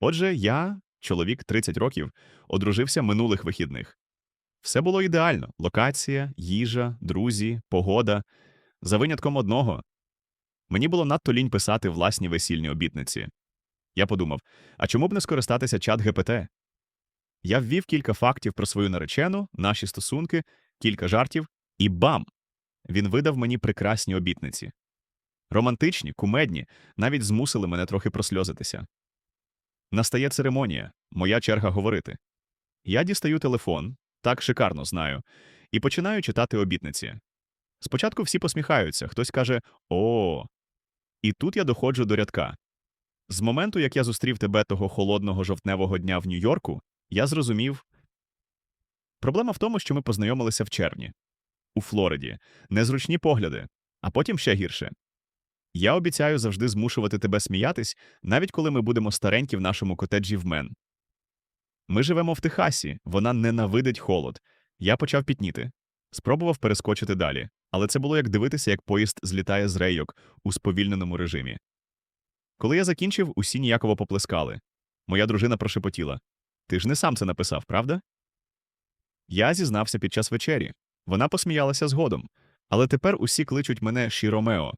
Отже, я, чоловік 30 років, одружився минулих вихідних. Все було ідеально: локація, їжа, друзі, погода. За винятком одного. Мені було надто лінь писати власні весільні обітниці. Я подумав: а чому б не скористатися чат ГПТ? Я ввів кілька фактів про свою наречену, наші стосунки, кілька жартів, і бам! Він видав мені прекрасні обітниці. Романтичні, кумедні, навіть змусили мене трохи просльозитися. Настає церемонія, моя черга говорити. Я дістаю телефон, так шикарно знаю, і починаю читати обітниці. Спочатку всі посміхаються, хтось каже О. І тут я доходжу до рядка. З моменту, як я зустрів тебе того холодного жовтневого дня в Нью-Йорку, я зрозумів. Проблема в тому, що ми познайомилися в червні. У Флориді. Незручні погляди, а потім ще гірше. Я обіцяю завжди змушувати тебе сміятись, навіть коли ми будемо старенькі в нашому котеджі в Мен. Ми живемо в Техасі, вона ненавидить холод. Я почав пітніти. Спробував перескочити далі, але це було як дивитися, як поїзд злітає з рейок у сповільненому режимі. Коли я закінчив, усі ніяково поплескали. Моя дружина прошепотіла: Ти ж не сам це написав, правда? Я зізнався під час вечері. Вона посміялася згодом. Але тепер усі кличуть мене Шіромео.